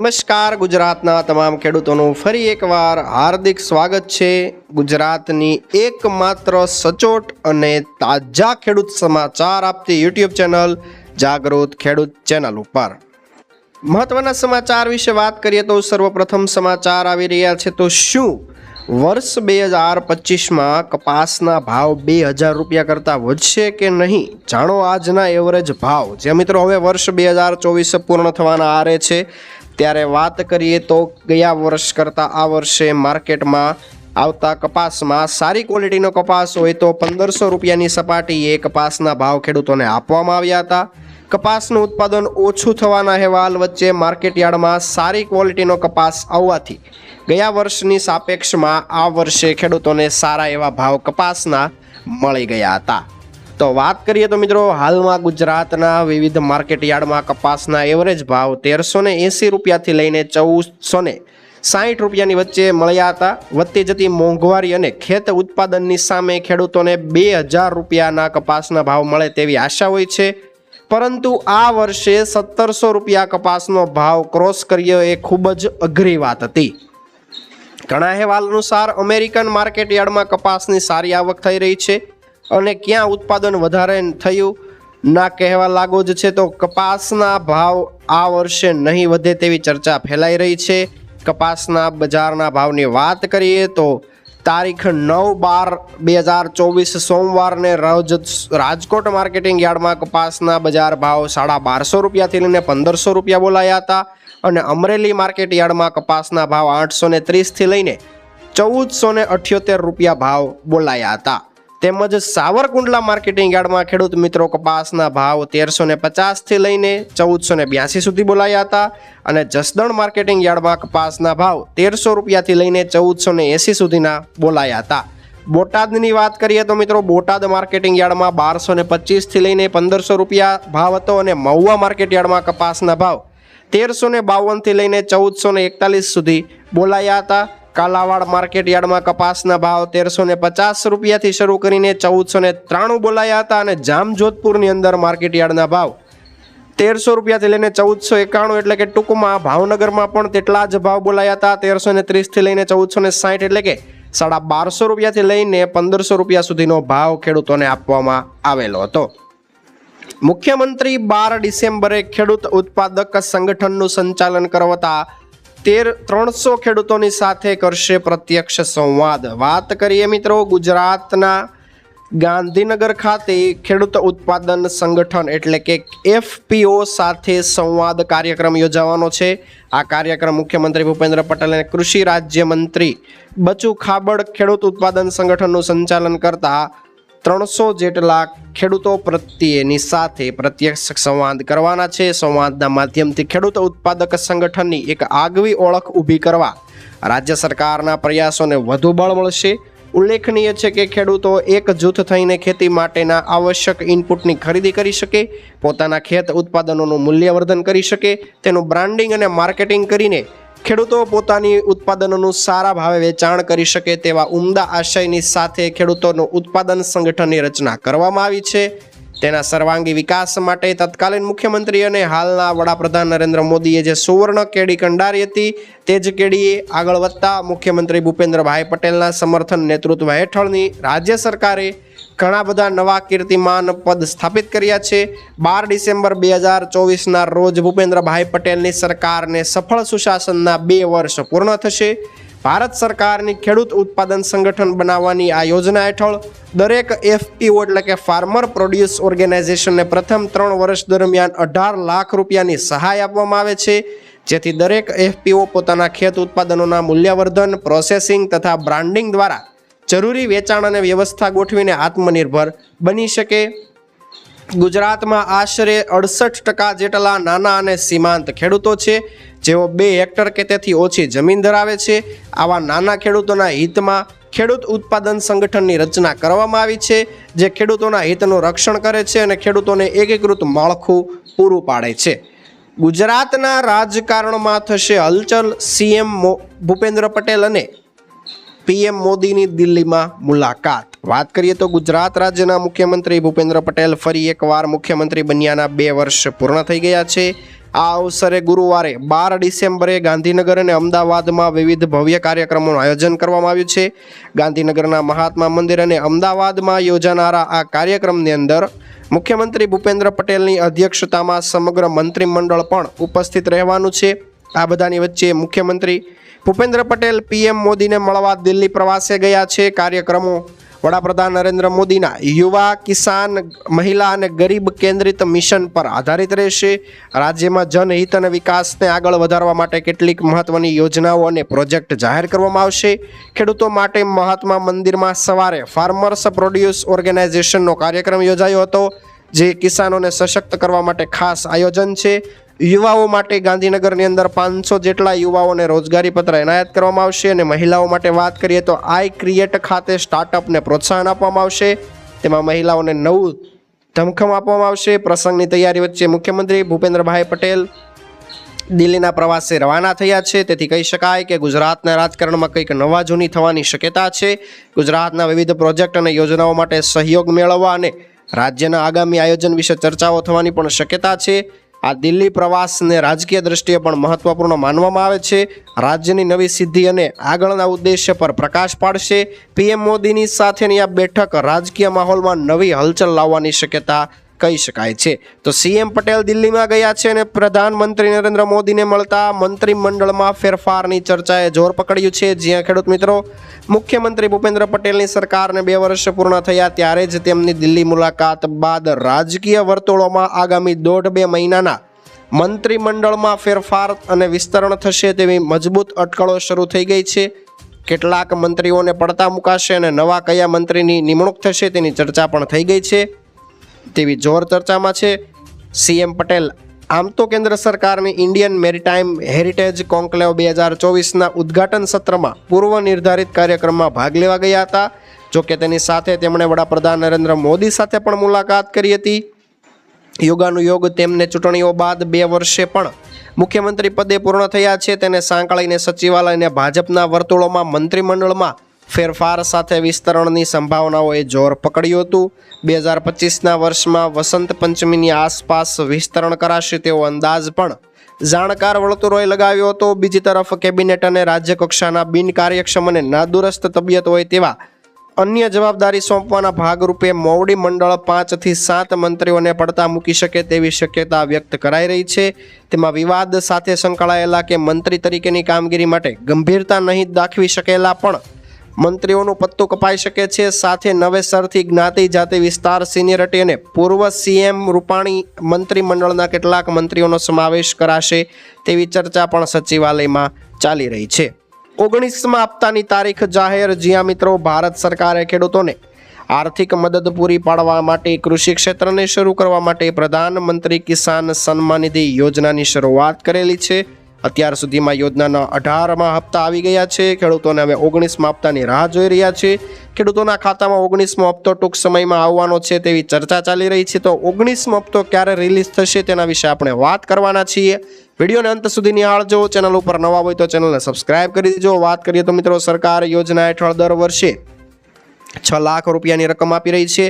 નમસ્કાર, ગુજરાતના તમામ ખેડૂતોનું ફરી એકવાર હાર્દિક સ્વાગત છે. ગુજરાતની એકમાત્ર સચોટ અને તાજા ખેડૂત સમાચાર આપતી યુટ્યુબ ચેનલ જાગૃત ખેડૂત ચેનલ ઉપર. મહત્વના સમાચાર વિશે વાત કરીએ તો સર્વપ્રથમ સમાચાર આવી રહ્યા છે, તો શું વર્ષ બે હજાર પચીસમાં કપાસના ભાવ બે હજાર રૂપિયા કરતાં વધશે કે નહીં? જાણો આજના એવરેજ ભાવ. જે મિત્રો, હવે વર્ષ બે હજાર ચોવીસ પૂર્ણ થવાના આરે છે. ત્યારે વાત કરીએ તો ગયા વર્ષ કરતાં આ વર્ષે માર્કેટમાં આવતા કપાસમાં સારી ક્વોલિટીનો કપાસ હોય તો પંદરસો રૂપિયાની સપાટીએ કપાસના ભાવ ખેડૂતોને આપવામાં આવ્યા હતા. કપાસનું ઉત્પાદન ઓછું થવાના અહેવાલ વચ્ચે માર્કેટયાર્ડમાં સારી ક્વોલિટીનો કપાસ આવવાથી ગયા વર્ષની સાપેક્ષમાં આ વર્ષે ખેડૂતોને સારા એવા ભાવ કપાસના મળી ગયા હતા. તો વાત કરીએ તો મિત્રો, હાલમાં ગુજરાતના વિવિધ માર્કેટ યાર્ડમાં કપાસના એવરેજ ભાવ તેરસો ને એંસી રૂપિયાથી લઈને ચૌદસો ને સાહીઠ રૂપિયાની વચ્ચે મળ્યા હતા. વધતી જતી મોંઘવારી અને ખેત ઉત્પાદનની સામે ખેડૂતોને બે હજાર રૂપિયાના કપાસના ભાવ મળે તેવી આશા હોય છે. પરંતુ આ વર્ષે સત્તરસો રૂપિયા કપાસનો ભાવ ક્રોસ કર્યો એ ખૂબ જ અઘરી વાત હતી. ઘણા અહેવાલ અનુસાર અમેરિકન માર્કેટ યાર્ડમાં કપાસની સારી આવક થઈ રહી છે. અને ક્યાં ઉત્પાદન વધારે થયું? ના કહેવા લાગો જ છે તો કપાસના ભાવ આ વર્ષે નહીં વધે તેવી ચર્ચા ફેલાઈ રહી છે. કપાસના બજારના ભાવની વાત કરીએ તો તારીખ નવ બાર બે હજાર ચોવીસ સોમવારને રોજ રાજકોટ માર્કેટિંગ યાર્ડમાં કપાસના બજાર ભાવ સાડા બારસો રૂપિયાથી લઈને પંદરસો રૂપિયા બોલાયા હતા અને અમરેલી માર્કેટ યાર્ડમાં કપાસના ભાવ આઠસો ને ત્રીસથી લઈને ચૌદસો ને અઠ્યોતેર રૂપિયા ભાવ બોલાયા હતા. તેમજ સાવરકુંડલા માર્કેટિંગ યાર્ડમાં ખેડૂત મિત્રો કપાસના ભાવ તેરસો ને પચાસથી લઈને ચૌદસો ને બ્યાસી સુધી બોલાયા હતા અને જસદણ માર્કેટિંગ યાર્ડમાં કપાસના ભાવ તેરસો રૂપિયાથી લઈને ચૌદસો ને એંસી સુધીના બોલાયા હતા. બોટાદની વાત કરીએ તો મિત્રો બોટાદ માર્કેટિંગ યાર્ડમાં બારસો ને પચીસથી લઈને પંદરસો રૂપિયા ભાવ હતો અને મહુવા માર્કેટ યાર્ડમાં કપાસના ભાવ તેરસો ને બાવનથી લઈને ચૌદસો ને એકતાલીસ સુધી બોલાયા હતા. કાલાવાડ માર્કેટ યાર્ડમાં કપાસના ભાવ તેરસો ને પચાસ રૂપિયાથી શરૂ કરીને ચૌદસો ને ત્રાણું બોલાયા હતા અને જામજોધપુરની અંદર માર્કેટ યાર્ડના ભાવ તેરસો રૂપિયાથી લઈને ચૌદસો એકાણું એટલે કે ટૂંકમાં ભાવનગરમાં પણ તેટલા જ ભાવ બોલાયા હતા. તેરસો ને ત્રીસથી લઈને ચૌદસો ને સાઠ એટલે કે સાડા બારસો રૂપિયાથી લઈને પંદરસો રૂપિયા સુધીનો ભાવ ખેડૂતોને આપવામાં આવેલો હતો. મુખ્યમંત્રી બાર ડિસેમ્બરે ખેડૂત ઉત્પાદક સંગઠનનું સંચાલન કરવતા તેર ત્રણસો ખેડૂતોની સાથે કરશે પ્રત્યક્ષ સંવાદ. વાત કરીએ મિત્રો ગુજરાતના ગાંધીનગર ખાતે ખેડૂત ઉત્પાદન સંગઠન એટલે કે એફપીઓ સાથે સંવાદ કાર્યક્રમ યોજાવાનો છે. આ કાર્યક્રમ મુખ્યમંત્રી ભૂપેન્દ્ર પટેલ અને કૃષિ રાજ્યમંત્રી બચુ ખાબડ ખેડૂત ઉત્પાદન સંગઠનનું સંચાલન કરતા ત્રણસો જેટલા ખેડૂતો પ્રત્યેની સાથે પ્રત્યક્ષ સંવાદ કરવાના છે. સંવાદના માધ્યમથી ખેડૂત ઉત્પાદક સંગઠનની એક આગવી ઓળખ ઊભી કરવા રાજ્ય સરકારના પ્રયાસોને વધુ બળ મળશે. ઉલ્લેખનીય છે કે ખેડૂતો એક જૂથ થઈને ખેતી માટેના આવશ્યક ઇનપુટની ખરીદી કરી શકે, પોતાના ખેત ઉત્પાદનોનું મૂલ્યવર્ધન કરી શકે, તેનું બ્રાન્ડિંગ અને માર્કેટિંગ કરીને ખેડૂતો પોતાની ઉત્પાદનોનું સારા ભાવે વેચાણ કરી શકે તેવા ઉમદા આશયની સાથે ખેડૂતોનું ઉત્પાદન સંગઠનની રચના કરવામાં આવી છે. તેના સર્વાંગી વિકાસ માટે તત્કાલીન મુખ્યમંત્રી અને હાલના વડાપ્રધાન નરેન્દ્ર મોદીએ જે સુવર્ણ કેડી કંડારી હતી, તે જ કેડીએ આગળ વધતા મુખ્યમંત્રી ભૂપેન્દ્રભાઈ પટેલના સમર્થન નેતૃત્વ હેઠળની રાજ્ય સરકારે ઘણા બધા નવા કીર્તિમાન પદ સ્થાપિત કર્યા છે. બાર ડિસેમ્બર બે હજાર ચોવીસના રોજ ભૂપેન્દ્રભાઈ પટેલની સરકારને સફળ સુશાસનના બે વર્ષ પૂર્ણ થશે. ભારત સરકારની ખેડૂત ઉત્પાદન સંગઠન બનાવવાની આ યોજના હેઠળ દરેક એફપીઓ એટલે કે ફાર્મર પ્રોડ્યુસ ઓર્ગેનાઇઝેશનને પ્રથમ ત્રણ વર્ષ દરમિયાન અઢાર લાખ રૂપિયાની સહાય આપવામાં આવે છે. જેથી દરેક એફપીઓ પોતાના ખેત ઉત્પાદનોના મૂલ્યવર્ધન પ્રોસેસિંગ તથા બ્રાન્ડિંગ દ્વારા જરૂરી વેચાણ અને વ્યવસ્થા ગોઠવીને આત્મનિર્ભર બની શકે. ગુજરાતમાં આશરે અડસઠ ટકા જેટલા નાના અને સીમાંત ખેડૂતો છે. જેઓ બે હેક્ટર કે તેથી ઓછી જમીન ધરાવે છે, આવા નાના ખેડૂતોના હિતમાં ખેડૂત ઉત્પાદન સંગઠનની રચના કરવામાં આવી છે, જે ખેડૂતોના હિતનું રક્ષણ કરે છે અને ખેડૂતોને એકીકૃત માળખું પૂરું પાડે છે. ગુજરાતના રાજકારણમાં થશે હલચલ, સીએમ ભૂપેન્દ્ર પટેલ અને પીએમ મોદીની દિલ્હીમાં મુલાકાત. વાત કરીએ તો ગુજરાત રાજ્યના મુખ્યમંત્રી ભૂપેન્દ્ર પટેલ ફરી એકવાર મુખ્યમંત્રી બન્યાના બે વર્ષ પૂર્ણ થઈ ગયા છે. આ અવસરે ગુરુવારે બાર ડિસેમ્બરે ગાંધીનગર અને અમદાવાદમાં વિવિધ ભવ્ય કાર્યક્રમોનું આયોજન કરવામાં આવ્યું છે. ગાંધીનગરના મહાત્મા મંદિર અને અમદાવાદમાં યોજાનારા આ કાર્યક્રમની અંદર મુખ્યમંત્રી ભૂપેન્દ્ર પટેલની અધ્યક્ષતામાં સમગ્ર મંત્રીમંડળ પણ ઉપસ્થિત રહેવાનું છે. આ બધાની વચ્ચે મુખ્યમંત્રી ભૂપેન્દ્ર પટેલ, પીએમ મોદીને મળવા દિલ્હી પ્રવાસે ગયા છે. કાર્યક્રમો વડાપ્રધાન નરેન્દ્ર મોદીના યુવા, કિસાન, મહિલા અને ગરીબ કેન્દ્રિત મિશન પર આધારિત રહેશે. રાજ્યમાં જનહિત અને વિકાસને આગળ વધારવા માટે કેટલીક મહત્વની યોજનાઓ અને પ્રોજેક્ટ જાહેર કરવામાં આવશે. ખેડૂતો માટે મહાત્મા મંદિરમાં સવારે ફાર્મર્સ પ્રોડ્યુસ ઓર્ગેનાઇઝેશનનો કાર્યક્રમ યોજાયો હતો. જે કિસાનોને સશક્ત કરવા માટે ખાસ આયોજન છે. યુવાઓ માટે ગાંધીનગરની અંદર પાંચસો જેટલા યુવાઓને રોજગારી પત્ર એનાયત કરવામાં આવશે અને મહિલાઓ માટે વાત કરીએ તો આઈ ક્રિએટ ખાતે સ્ટાર્ટઅપને પ્રોત્સાહન આપવામાં આવશે. તેમાં મહિલાઓને નવું ધમખમ આપવામાં આવશે. પ્રસંગની તૈયારી વચ્ચે મુખ્યમંત્રી ભૂપેન્દ્રભાઈ પટેલ દિલ્હીના પ્રવાસે રવાના થયા છે. તેથી કહી શકાય કે ગુજરાતના રાજકારણમાં કંઈક નવા જૂની થવાની શક્યતા છે. ગુજરાતના વિવિધ પ્રોજેક્ટ અને યોજનાઓ માટે સહયોગ મેળવવા અને રાજ્યના આગામી આયોજન વિશે ચર્ચાઓ થવાની પણ શક્યતા છે. આ દિલ્હી પ્રવાસને રાજકીય દ્રષ્ટિએ પણ મહત્વપૂર્ણ માનવામાં આવે છે. રાજ્યની નવી સિદ્ધિ અને આગળના ઉદ્દેશ્ય પર પ્રકાશ પાડશે. પીએમ મોદીની સાથેની આ બેઠક રાજકીય માહોલમાં નવી હલચલ લાવવાની શક્યતા કહી શકાય છે. તો સીએમ પટેલ દિલ્હીમાં ગયા છે અને પ્રધાનમંત્રી નરેન્દ્ર મોદીને મળતા મંત્રીમંડળમાં ફેરફારની ચર્ચાએ જોર પકડ્યું છે. જ્યાં ખેડૂત મિત્રો, મુખ્યમંત્રી ભૂપેન્દ્ર પટેલની સરકારને બે વર્ષ પૂર્ણ થયા ત્યારે જ તેમની દિલ્હી મુલાકાત બાદ રાજકીય વર્તુળોમાં આગામી દોઢ બે મહિનાના મંત્રીમંડળમાં ફેરફાર અને વિસ્તરણ થશે તેવી મજબૂત અટકળો શરૂ થઈ ગઈ છે. કેટલાક મંત્રીઓને પડતા મુકાશે અને નવા કયા મંત્રીની નિમણૂક થશે તેની ચર્ચા પણ થઈ ગઈ છે. તેવી જોર ચર્ચામાં છે. સીએમ પટેલ, આમ તો કેન્દ્ર સરકારની ઇન્ડિયન મેરીટાઈમ હેરિટેજ કોન્કલેવ બે હજાર ચોવીસના ઉદ્ઘાટન સત્રમાં પૂર્વ નિર્ધારિત કાર્યક્રમમાં ભાગ લેવા ગયા હતા. જોકે તેની સાથે તેમણે વડાપ્રધાન નરેન્દ્ર મોદી સાથે પણ મુલાકાત કરી હતી. યોગાનુયોગ તેમને ચૂંટણીઓ બાદ બે વર્ષે પણ મુખ્યમંત્રી પદે પૂર્ણ થયા છે. તેને સાંકળીને સચિવાલયને ભાજપના વર્તુળોમાં મંત્રીમંડળમાં ફેરફાર સાથે વિસ્તરણની સંભાવનાઓએ જોર પકડ્યું હતું. બે હજાર પચીસના વર્ષમાં વસંત પંચમીની આસપાસ વિસ્તરણ કરાશે તેવો અંદાજ પણ જાણકાર વર્તુળોએ લગાવ્યો હતો. બીજી તરફ કેબિનેટ અને રાજ્ય કક્ષાના બિનકાર્યક્ષમ અને નાદુરસ્ત તબિયત હોય તેવા અન્ય જવાબદારી સોંપવાના ભાગરૂપે મોવડી મંડળ પાંચથી સાત મંત્રીઓને પડતા મૂકી શકે તેવી શક્યતા વ્યક્ત કરાઈ રહી છે. તેમાં વિવાદ સાથે સંકળાયેલા કે મંત્રી તરીકેની કામગીરી માટે ગંભીરતા નહીં દાખવી શકેલા પણ મંત્રીઓનું પત્તું કપાઈ શકે છે. સાથે નવેસરથી જ્ઞાતિ જાતિ વિસ્તાર સિનિયરિટી અને પૂર્વ સીએમ રૂપાણી મંત્રીમંડળના કેટલાક મંત્રીઓનો સમાવેશ કરાશે તેવી ચર્ચા પણ સચિવાલયમાં ચાલી રહી છે. ઓગણીસમાં હપ્તાની તારીખ જાહેર. જ્યાં મિત્રો, ભારત સરકારે ખેડૂતોને આર્થિક મદદ પૂરી પાડવા માટે કૃષિ ક્ષેત્રને શરૂ કરવા માટે પ્રધાનમંત્રી કિસાન સન્માન નિધિ યોજનાની શરૂઆત કરેલી છે. અત્યાર સુધીમાં યોજનાના અઢારમાં હપ્તા આવી ગયા છે. ખેડૂતોને હવે ઓગણીસમાં હપ્તાની રાહ જોઈ રહ્યા છે. ખેડૂતોના ખાતામાં ઓગણીસમો હપ્તો ટૂંક સમયમાં આવવાનો છે તેવી ચર્ચા ચાલી રહી છે. તો ઓગણીસમો હપ્તો ક્યારે રિલીઝ થશે તેના વિશે આપણે વાત કરવાના છીએ. વિડીયોને અંત સુધી નિહાળજો ચેનલ ઉપર નવા હોય તો ચેનલને સબસ્ક્રાઇબ કરી દેજો. વાત કરીએ તો મિત્રો સરકાર યોજના હેઠળ દર વર્ષે છ લાખ રૂપિયાની રકમ આપી રહી છે.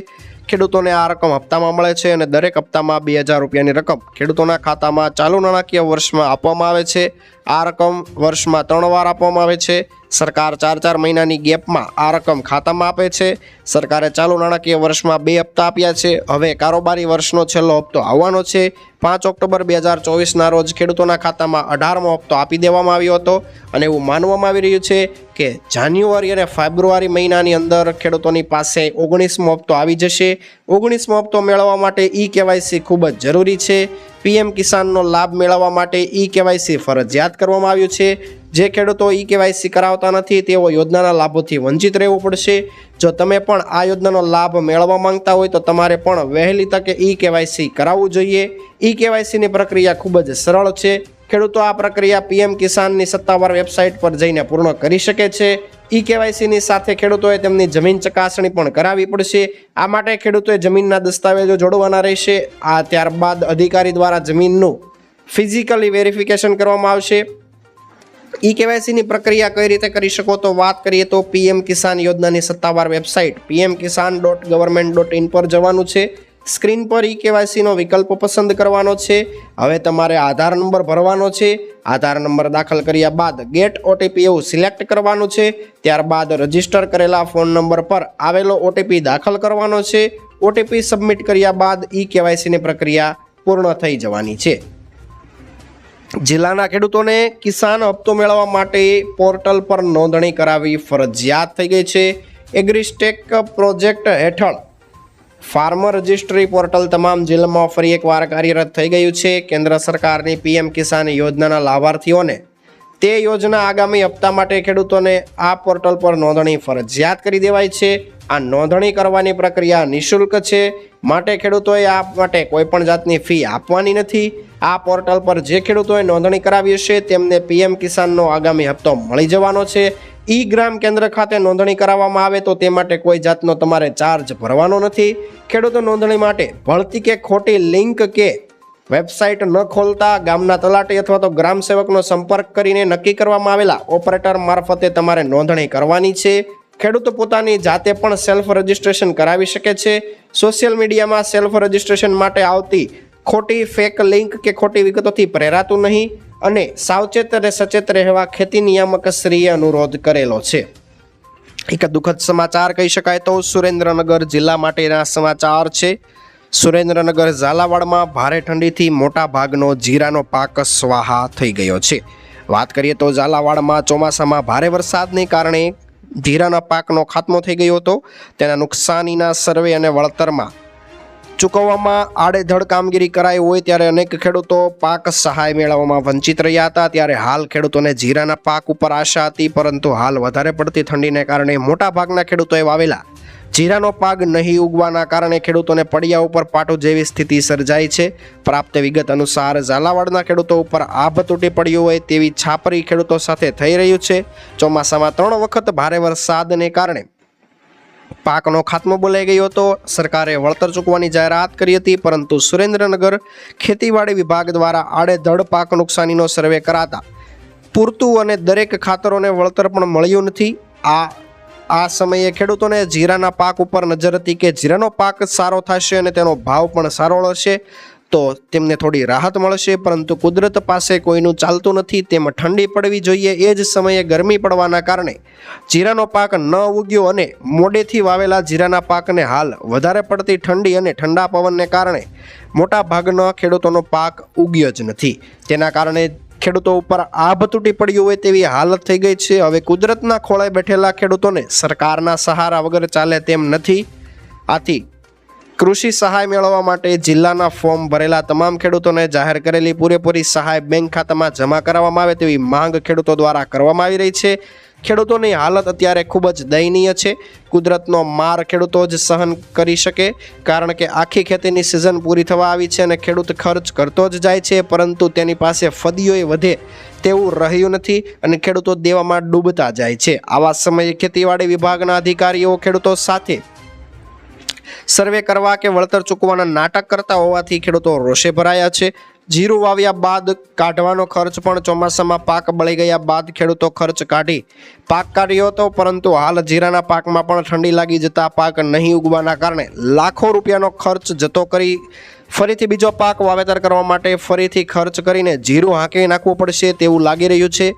ખેડૂતોને આ રકમ હપ્તામાં મળે છે અને દરેક હપ્તામાં બે હજાર રૂપિયાની રકમ ખેડૂતોના ખાતામાં ચાલુ નાણાકીય વર્ષમાં આપવામાં આવે છે. આ રકમ વર્ષમાં ત્રણ વાર આપવામાં આવે છે. સરકાર ચાર ચાર મહિનાની ગેપમાં આ રકમ ખાતામાં આપે છે. સરકારે ચાલુ નાણાકીય વર્ષમાં બે હપ્તા આપ્યા છે. હવે કારોબારી વર્ષનો છેલ્લો હપ્તો આવવાનો છે. પાંચ ઓક્ટોબર બે હજાર ચોવીસના રોજ ખેડૂતોના ખાતામાં અઢારમો હપ્તો આપી દેવામાં આવ્યો હતો અને એવું માનવામાં આવી રહ્યું છે કે જાન્યુઆરી અને ફેબ્રુઆરી મહિનાની અંદર ખેડૂતોની પાસે ઓગણીસમો હપ્તો આવી જશે. ઓગણીસમો હપ્તો મેળવવા માટે ઈ કેવાયસી ખૂબ જ જરૂરી છે. પીએમ કિસાનનો લાભ મેળવવા માટે ઈ કેવાયસી ફરજિયાત કરવામાં આવ્યું છે. જે ખેડૂતો ઈ કેવાયસી કરાવતા નથી, તેઓ યોજનાના લાભોથી વંચિત રહેવું પડશે. જો તમે પણ આ યોજનાનો લાભ મેળવવા માંગતા હોય તો તમારે પણ વહેલી તકે ઈ કેવાયસી કરાવવું જોઈએ. ઈ કેવાયસીની પ્રક્રિયા ખૂબ જ સરળ છે. ખેડૂતો આ પ્રક્રિયા પીએમ કિસાનની સત્તાવાર વેબસાઇટ પર જઈને પૂર્ણ કરી શકે છે. ઈ કેવાયસીની સાથે ખેડૂતોએ તેમની જમીન ચકાસણી પણ કરાવવી પડશે. આ માટે ખેડૂતોએ જમીનના દસ્તાવેજો જોડવાના રહેશે. આ ત્યારબાદ અધિકારી દ્વારા જમીનનું ફિઝિકલી વેરિફિકેશન કરવામાં આવશે. ઈ કેવાયસીની પ્રક્રિયા કઈ રીતે કરી શકો તો વાત કરીએ તો પીએમ કિસાન યોજનાની સત્તાવાર website PM Kisan dot government dot in પર જવાનું છે. સ્ક્રીન પર ઈ કેવાયસીનો વિકલ્પ પસંદ કરવાનો છે. હવે તમારે આધાર નંબર ભરવાનો છે. આધાર નંબર દાખલ કર્યા બાદ ગેટ ઓટીપી એવું સિલેક્ટ કરવાનું છે. ત્યારબાદ રજિસ્ટર કરેલા ફોન નંબર પર આવેલો ઓટીપી દાખલ કરવાનો છે. ઓટીપી સબમિટ કર્યા બાદ ઈ કેવાયસીની પ્રક્રિયા પૂર્ણ થઈ જવાની છે. જિલ્લાના ખેડૂતોને કિસાન હપ્તો મેળવવા માટે પોર્ટલ પર નોંધણી કરાવવી ફરજિયાત થઈ ગઈ છે. એગ્રીસ્ટેક પ્રોજેક્ટ હેઠળ ફાર્મર રજિસ્ટ્રી પોર્ટલ તમામ જિલ્લામાં ફરી એકવાર કાર્યરત થઈ ગયું છે. કેન્દ્ર સરકારની પીએમ કિસાન યોજનાના લાભાર્થીઓને તે યોજના આગામી હપ્તા માટે ખેડૂતોને આ પોર્ટલ પર નોંધણી ફરજિયાત કરી દેવાય છે. આ નોંધણી કરવાની પ્રક્રિયા નિઃશુલ્ક છે. માટે ખેડૂતોએ આ માટે કોઈપણ જાતની ફી આપવાની નથી. આ પોર્ટલ પર જે ખેડૂતોએ નોંધણી કરાવી હશે તેમને પીએમ કિસાનનો આગામી હપ્તો મળી જવાનો છે. ઈ ગ્રામ કેન્દ્ર ખાતે નોંધણી કરાવવામાં આવે તો તે માટે કોઈ જાતનો તમારે ચાર્જ ભરવાનો નથી. ખેડૂતો નોંધણી માટે ભળતી કે ખોટી લિંક કે વેબસાઇટ ન ખોલતા ગામના તલાટી અથવા તો ગ્રામ સેવકનો સંપર્ક કરીને નક્કી કરવામાં આવેલા ઓપરેટર મારફતે તમારે નોંધણી કરવાની છે. ખેડૂતો પોતાની જાતે પણ સેલ્ફ રજિસ્ટ્રેશન કરાવી શકે છે. સોશિયલ મીડિયામાં સેલ્ફ રજિસ્ટ્રેશન માટે આવતી ખોટી ફેક લિંક કે ખોટી વિગતોથી પ્રેરાતું નહીં. અને સાવચેત અને સચેત રહેવા ખેતી નિયામક શ્રીએ અનુરોધ કરેલો છે. એક દુઃખદ સમાચાર કહી શકાય તો સુરેન્દ્રનગર જિલ્લા માટેના સમાચાર છે. સુરેન્દ્રનગર ઝાલાવાડમાં ભારે ઠંડીથી મોટા ભાગનો જીરાનો પાક સ્વાહા થઈ ગયો છે. વાત કરીએ તો ઝાલાવાડમાં ચોમાસામાં ભારે વરસાદને કારણે જીરાના પાકનો ખાત્મો થઈ ગયો હતો. તેના નુકસાનીના સર્વે અને વળતરમાં ચૂકવવામાં આડેધડ કામગીરી કરાઈ હોય ત્યારે અનેક ખેડૂતો પાક સહાય મેળવવામાં વંચિત રહ્યા હતા. ત્યારે હાલ ખેડૂતોને જીરાના પાક ઉપર આશા હતી, પરંતુ હાલ વધારે પડતી ઠંડીને કારણે મોટા ભાગના ખેડૂતોએ વાવેલા જીરાનો પાક નહીં ઉગવાના કારણે ખેડૂતોને પડિયા ઉપર પાટો જેવી સ્થિતિ સર્જાઈ છે. પ્રાપ્ત વિગત અનુસાર ઝાલાવાડના ખેડૂતો ઉપર આભ તૂટી પડ્યું હોય તેવી છાપરી ખેડૂતો સાથે થઈ રહ્યું છે. ચોમાસામાં ત્રણ વખત ભારે વરસાદને કારણે પાકનો ખાત્મો બોલાઈ ગયો હતો. સરકારે વળતર ચૂકવાની જાહેરાત કરી હતી, પરંતુ સુરેન્દ્રનગર ખેતીવાડી વિભાગ દ્વારા આડેધડ પાક નુકસાનીનો સર્વે કરાતા પૂરતું અને દરેક ખાતરોને વળતર પણ મળ્યું નથી. આ આ સમયે ખેડૂતોને જીરાના પાક ઉપર નજર હતી કે જીરાનો પાક સારો થશે અને તેનો ભાવ પણ સારો હશે. તો તેમને થોડી રાહત મળશે, પરંતુ કુદરત પાસે કોઈનું ચાલતું નથી, તેમાં ઠંડી પડવી જોઈએ. એ જ સમયે ગરમી પડવાના કારણે જીરાનો પાક ન ઉગ્યો અને મોડેથી વાવેલા જીરાના પાકને હાલ વધારે પડતી ઠંડી અને ઠંડા પવનને કારણે મોટા ભાગના ખેડૂતોનો પાક ઉગ્યો જ નથી. તેના કારણે ખેડૂતો ઉપર આભ તૂટી પડ્યું હોય તેવી હાલત થઈ ગઈ છે. હવે કુદરતના ખોળે બેઠેલા ખેડૂતોને સરકારના સહારા વગર ચાલે તેમ નથી. આથી કૃષિ સહાય મેળવવા માટે જિલ્લાના ફોર્મ ભરેલા તમામ ખેડૂતોને જાહેર કરેલી પૂરેપૂરી સહાય બેંક ખાતામાં જમા કરાવવામાં આવે તેવી માંગ ખેડૂતો દ્વારા કરવામાં આવી રહી છે. ખેડૂતોની હાલત અત્યારે ખૂબ જ દયનીય છે. કુદરતનો માર ખેડૂતો જ સહન કરી શકે, કારણ કે આખી ખેતીની સિઝન પૂરી થવા આવી છે અને ખેડૂત ખર્ચ કરતો જ જાય છે, પરંતુ તેની પાસે ફદીઓય વધે તેવું રહ્યું નથી અને ખેડૂતો દેવામાં ડૂબતા જાય છે. આવા સમયે ખેતીવાડી વિભાગના અધિકારીઓ ખેડૂતો સાથે સર્વે કરવા કે વળતર ચૂકવાના નાટક કરતા હોવાથી ખેડૂતો રોષે ભરાયા છે. જીરું વાવ્યા બાદ કાઢવાનો ખર્ચ પણ ચોમાસામાં પાક બળી ગયા બાદ ખેડૂતો ખર્ચ કાઢી. પાક કાઢ્યો હતો, પરંતુ હાલ જીરાના પાકમાં પણ ઠંડી લાગી જતા પાક નહીં ઉગવાના કારણે લાખો રૂપિયાનો ખર્ચ જતો કરી ફરીથી બીજો પાક વાવેતર કરવા માટે ફરીથી ખર્ચ કરીને જીરું હાંકી નાખવું પડશે તેવું લાગી રહ્યું છે.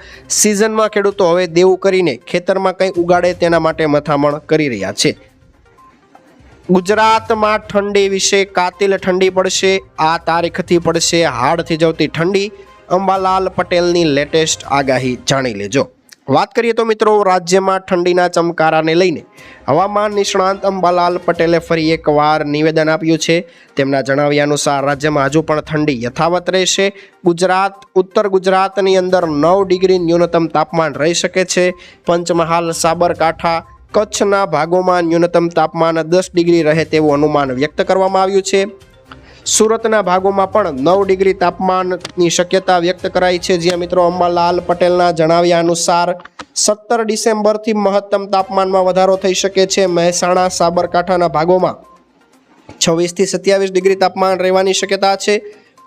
સિઝનમાં ખેડૂતો હવે દેવું કરીને ખેતરમાં કંઈ ઉગાડે તેના માટે મથામણ કરી રહ્યા છે. ગુજરાતમાં ઠંડી વિશે કાતિલ ઠંડી પડશે, આ તારીખથી પડશે હાડથી જવતી ઠંડી. અંબાલાલ પટેલની લેટેસ્ટ આગાહી જાણી લેજો. વાત કરીએ તો મિત્રો રાજ્યમાં ઠંડીના ચમકારાને લઈને. હવામાન નિષ્ણાંત અંબાલાલ પટેલે ફરી એકવાર નિવેદન આપ્યું છે. તેમના જણાવ્યા અનુસાર રાજ્યમાં હજુ પણ ઠંડી યથાવત રહેશે. ગુજરાત, ઉત્તર ગુજરાતની અંદર નવ ડિગ્રી ન્યૂનતમ તાપમાન રહી શકે છે. પંચમહાલ, સાબરકાંઠા કચ્છના ભાગોમાં ન્યૂનતમ તાપમાન દસ ડિગ્રી રહે તેવું અનુમાન વ્યક્ત કરવામાં આવ્યું છે. સુરતના ભાગોમાં પણ નવ ડિગ્રી તાપમાનની શક્યતા વ્યક્ત કરાઈ છે. જ્યાં મિત્રો અંબાલાલ પટેલના જણાવ્યા અનુસાર સત્તર ડિસેમ્બરથી મહત્તમ તાપમાનમાં વધારો થઈ શકે છે. મહેસાણા, સાબરકાંઠાના ભાગોમાં છવ્વીસથી સત્યાવીસ ડિગ્રી તાપમાન રહેવાની શક્યતા છે.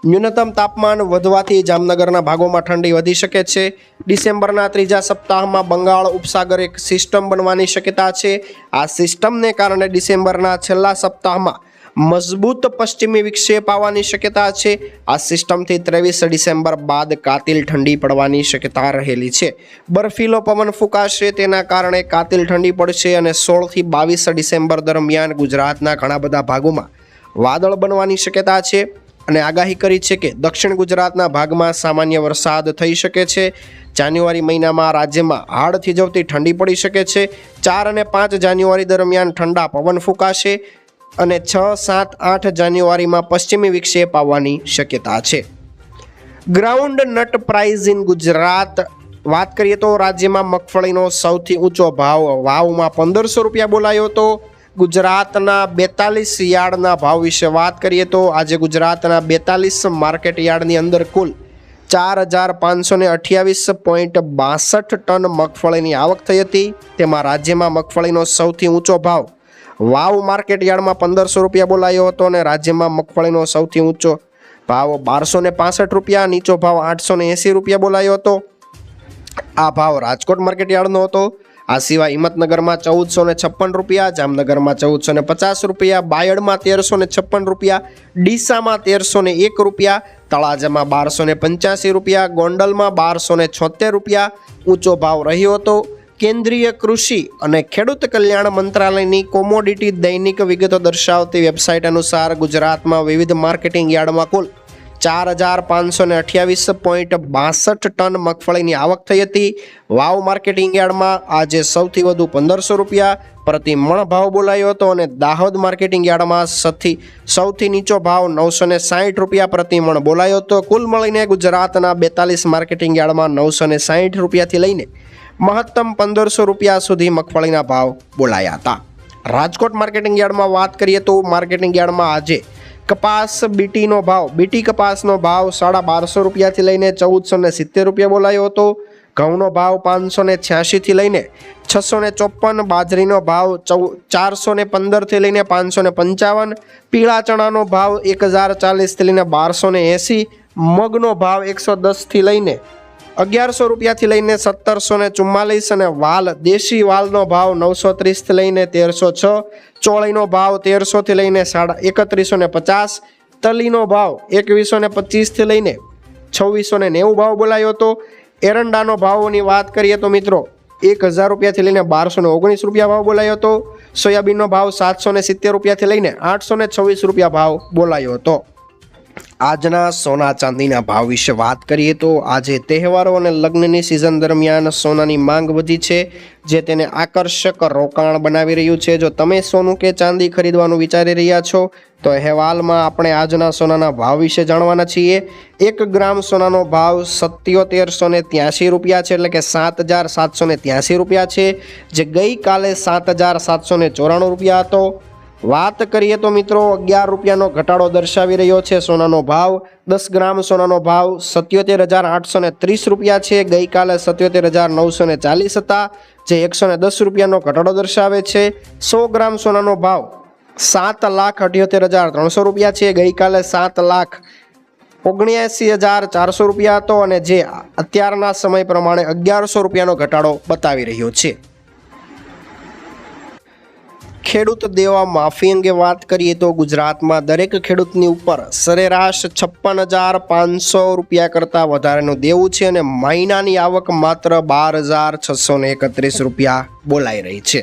ન્યૂનતમ તાપમાન વધવાથી જામનગરના ભાગોમાં ઠંડી વધી શકે છે. ડિસેમ્બરના ત્રીજા સપ્તાહમાં બંગાળ ઉપસાગર એક સિસ્ટમ બનવાની શક્યતા છે. આ સિસ્ટમને કારણે ડિસેમ્બરના છેલ્લા સપ્તાહમાં મજબૂત પશ્ચિમી વિક્ષેપ આવવાની શક્યતા છે. આ સિસ્ટમથી ત્રેવીસ ડિસેમ્બર બાદ કાતિલ ઠંડી પડવાની શક્યતા રહેલી છે. બર્ફીલો પવન ફૂંકાશે તેના કારણે કાતિલ ઠંડી પડશે અને સોળથી બાવીસ ડિસેમ્બર દરમિયાન ગુજરાતના ઘણા બધા ભાગોમાં વાદળ બનવાની શક્યતા છે. અને આગાહી કરી છે કે દક્ષિણ ગુજરાતના ભાગમાં સામાન્ય વરસાદ થઈ શકે છે. જાન્યુઆરી મહિનામાં રાજ્યમાં હાડ થીજવતી ઠંડી પડી શકે છે. ચાર અને પાંચ જાન્યુઆરી દરમિયાન ઠંડા પવન ફૂંકાશે અને છ, સાત, આઠ જાન્યુઆરીમાં પશ્ચિમી વિક્ષેપ આવવાની શક્યતા છે. Groundnut price in Gujarat. વાત કરીએ તો રાજ્યમાં મગફળીનો સૌથી ઊંચો ભાવ વાવમાં પંદરસો રૂપિયા બોલાયો હતો. ગુજરાતના બેતાલીસ યાર્ડના ભાવ વિશે વાત કરીએ તો આજે ગુજરાતના બેતાલીસ માર્કેટ યાર્ડની અંદર કુલ ચાર હજાર પાંચસો ને અઠ્યાવીસ પોઈન્ટ બાસઠ ટન મગફળીની આવક થઈ હતી. તેમાં રાજ્યમાં મગફળીનો સૌથી ઊંચો ભાવ વાવ માર્કેટ યાર્ડમાં પંદરસો રૂપિયા બોલાયો હતો અને રાજ્યમાં મગફળીનો સૌથી ઊંચો ભાવ બારસો ને પાસઠ રૂપિયા, નીચો ભાવ આઠસો ને એંસી રૂપિયા બોલાયો હતો. આ ભાવ રાજકોટ માર્કેટ યાર્ડનો હતો. આ સિવાય હિંમતનગરમાં ચૌદસો ને છપ્પન રૂપિયા, જામનગરમાં ચૌદસો ને પચાસ રૂપિયા, બાયડમાં તેરસો ને છપ્પન રૂપિયા, ડીસામાં તેરસો ને એક રૂપિયા, તળાજામાં બારસો ને પંચ્યાસી રૂપિયા, ગોંડલમાં બારસો ને છોતેર રૂપિયા ઊંચો ભાવ રહ્યો હતો. કેન્દ્રીય કૃષિ અને ખેડૂત કલ્યાણ મંત્રાલયની કોમોડિટી દૈનિક વિગતો દર્શાવતી વેબસાઇટ અનુસાર ગુજરાતમાં વિવિધ માર્કેટિંગ યાર્ડમાં કુલ ચાર હજાર પાંચસો ને અઠ્યાવીસ પોઈન્ટ બાસઠ ટન મગફળીની આવક થઈ હતી. વાવ માર્કેટિંગ યાર્ડમાં આજે સૌથી વધુ પંદરસો રૂપિયા પ્રતિ મણ ભાવ બોલાયો હતો અને દાહોદ માર્કેટિંગ યાર્ડમાં સૌથી સૌથી નીચો ભાવ નવસો ને સાહીઠ રૂપિયા પ્રતિ મણ બોલાયો હતો. કુલ મળીને ગુજરાતના બેતાલીસ માર્કેટિંગ યાર્ડમાં નવસો ને સાહીઠ રૂપિયાથી લઈને મહત્તમ પંદરસો રૂપિયા સુધી મગફળીના ભાવ બોલાયા હતા. રાજકોટ માર્કેટિંગ યાર્ડમાં વાત કરીએ તો માર્કેટિંગ યાર્ડમાં આજે કપાસ બીટીનો ભાવ. બીટી કપાસનો ભાવ સાડા બારસો રૂપિયાથી લઈને ચૌદસો ને સિત્તેર રૂપિયા બોલાયો હતો. ઘઉંનો ભાવ પાંચસો ને છ્યાસીથી લઈને છસો ને ચોપન બાજરીનો ભાવ ચૌ, ચારસો ને પંદરથી લઈને પાંચસો ને પંચાવન, પીળા ચણાનો ભાવ એક હજાર ચાલીસથી લઈને બારસો ને એંસી, મગનો ભાવ એકસો દસથી લઈને અગિયારસો રૂપિયાથી લઈને સત્તરસો ને ચુમ્માલીસ અને વાલ, દેશી વાલનો ભાવ નવસો ત્રીસથી લઈને તેરસો છ, ચોળીનો ભાવ તેરસોથી લઈને સાડા એકત્રીસો ને પચાસ, તલીનો ભાવ એકવીસો ને પચીસથી લઈને છવ્વીસો ને નેવું ભાવ બોલાયો હતો. એરંડાનો ભાવોની વાત કરીએ તો મિત્રો, એક હજાર રૂપિયાથી લઈને બારસો ને ઓગણીસ રૂપિયા ભાવ બોલાયો હતો. સોયાબીનનો ભાવ સાતસો ને સિત્તેર રૂપિયાથી લઈને આઠસો ને છવ્વીસ રૂપિયા ભાવ બોલાયો હતો. આજના સોના ચાંદીના ભાવ વિશે વાત કરીએ તો આજે તહેવારો અને લગ્નની સિઝન દરમિયાન સોનાની માંગ વધી છે, જે તેને આકર્ષક રોકાણ બનાવી રહ્યું છે. જો તમે સોનું કે ચાંદી ખરીદવાનું વિચારી રહ્યા છો, તો અહેવાલમાં આપણે આજના સોનાના ભાવ વિશે જાણવાના છીએ. એક ગ્રામ સોનાનો ભાવ સત્યોતેરસો ને ત્યાંસી રૂપિયા છે, એટલે કે સાત હજાર સાતસો ત્યાંસી રૂપિયા છે. જે ગઈકાલે સાત હજાર સાતસો ચોરાણું રૂપિયા હતો. વાત કરીએ તો મિત્રો, અગિયાર રૂપિયાનો ઘટાડો દર્શાવી રહ્યો છે સોનાનો ભાવ. દસ ગ્રામ સોનાનો ભાવ સત્યોતેર હજાર આઠસો ને ત્રીસ રૂપિયા છે. ગઈકાલે સત્યોતેર હજાર નવસો ને ચાલીસ હતા, જે એકસો ને દસ રૂપિયાનો ઘટાડો દર્શાવે છે. સો ગ્રામ સોનાનો ભાવ સાત લાખ અઠ્યોતેર હજાર ત્રણસો રૂપિયા છે. ગઈકાલે સાત લાખ ઓગણ્યાસી હજાર ચારસો રૂપિયા હતો અને જે અત્યારના સમય પ્રમાણે અગિયારસો રૂપિયાનો ઘટાડો બતાવી રહ્યો છે. ખેડૂત દેવા માફી અંગે વાત કરીએ તો ગુજરાતમાં દરેક ખેડૂતની ઉપર સરેરાશ છપ્પન હજાર પાંચસો રૂપિયા કરતાં વધારેનું દેવું છે અને મહિનાની આવક માત્ર બાર હજાર છસો એકત્રીસ રૂપિયા બોલાઈ રહી છે.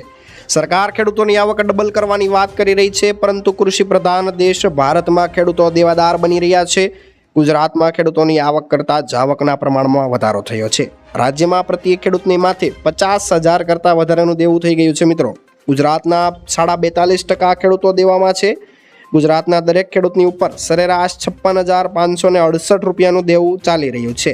સરકાર ખેડૂતોની આવક ડબલ કરવાની વાત કરી રહી છે, પરંતુ કૃષિ પ્રધાન દેશ ભારતમાં ખેડૂતો દેવાદાર બની રહ્યા છે. ગુજરાતમાં ખેડૂતોની આવક કરતાં જાવકના પ્રમાણમાં વધારો થયો છે. રાજ્યમાં પ્રત્યેક ખેડૂતની માથે પચાસ હજાર કરતાં વધારેનું દેવું થઈ ગયું છે મિત્રો. ગુજરાતના સાડા બેતાલીસ ટકા ખેડૂતો દેવામાં છે. ગુજરાતના દરેક ખેડૂતની ઉપર સરેરાશ છપ્પન હજાર પાંચસો ને અડસઠ રૂપિયાનું દેવું ચાલી રહ્યું છે.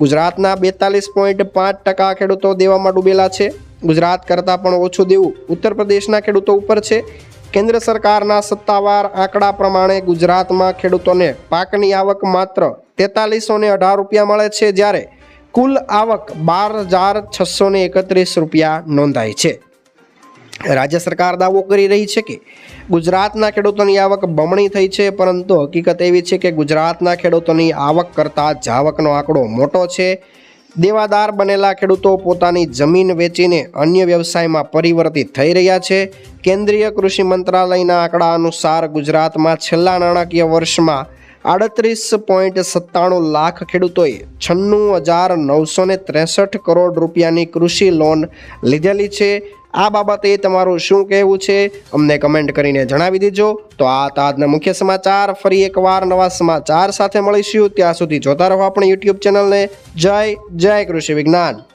ગુજરાતના બેતાલીસ પોઈન્ટ પાંચ ટકા ખેડૂતો દેવામાં ડૂબેલા છે. ગુજરાત કરતાં પણ ઓછું દેવું ઉત્તર પ્રદેશના ખેડૂતો ઉપર છે. કેન્દ્ર સરકારના સત્તાવાર આંકડા પ્રમાણે ગુજરાતમાં ખેડૂતોને પાકની આવક માત્ર તેતાલીસો ને અઢાર રૂપિયા મળે છે, જ્યારે કુલ આવક બાર હજાર છસો એકત્રીસ રૂપિયા નોંધાઈ છે. રાજ્ય સરકાર દાવો કરી રહી છે કે ગુજરાતના ખેડૂતોની આવક બમણી થઈ છે, પરંતુ હકીકત એવી છે કે ગુજરાતના ખેડૂતોની આવક કરતાં જાવકનો આંકડો મોટો છે. દેવાદાર બનેલા ખેડૂતો પોતાની જમીન વેચીને અન્ય વ્યવસાયમાં પરિવર્તિત થઈ રહ્યા છે. કેન્દ્રીય કૃષિ મંત્રાલયના આંકડા અનુસાર ગુજરાતમાં છેલ્લા નાણાકીય વર્ષમાં આડત્રીસ પોઈન્ટ સત્તાણું લાખ ખેડૂતોએ છન્નું હજાર નવસો ત્રેસઠ કરોડ રૂપિયાની કૃષિ લોન લીધેલી છે. આ બાબતે તમારું શું કહેવું છે? અમને કમેન્ટ કરીને જણાવી દેજો. તો આ હતા આજના મુખ્ય સમાચાર. ફરી એકવાર નવા સમાચાર સાથે મળીશું. ત્યાં સુધી જોતા રહો આપણી યુટ્યુબ ચેનલને. જય જય કૃષિ વિજ્ઞાન.